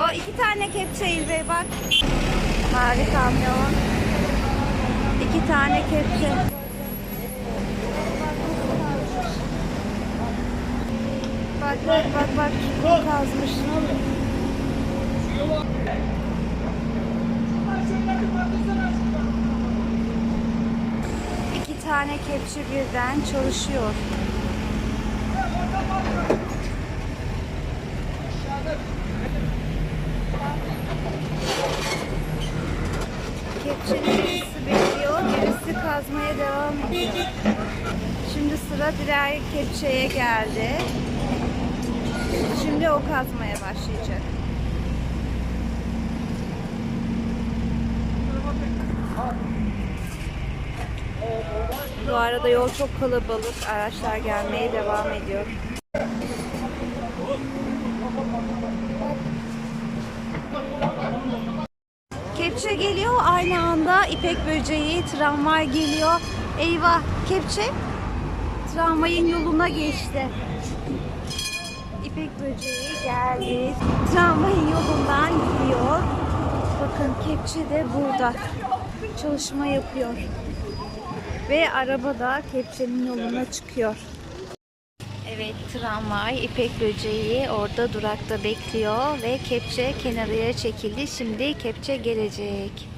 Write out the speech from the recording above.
O iki tane kepçe İlbey bak. Mavi kamyon. İki tane kepçe. Bak bak bak bak kazmış. İki tane kepçe birden çalışıyor. Birisi bekliyor, birisi kazmaya devam ediyor. Şimdi sıra diğer kepçeye geldi. Şimdi o kazmaya başlayacak. Bu arada yol çok kalabalık. Araçlar gelmeye devam ediyor. Kepçe geliyor aynı anda İpek böceği, tramvay geliyor. Eyvah kepçe tramvayın yoluna geçti. İpek böceği geldi. Tramvayın yolundan gidiyor. Bakın kepçe de burada. Çalışma yapıyor. Ve araba da kepçenin yoluna çıkıyor. Evet tramvay İpek böceği orada durakta bekliyor ve kepçe kenarıya çekildi. Şimdi kepçe gelecek.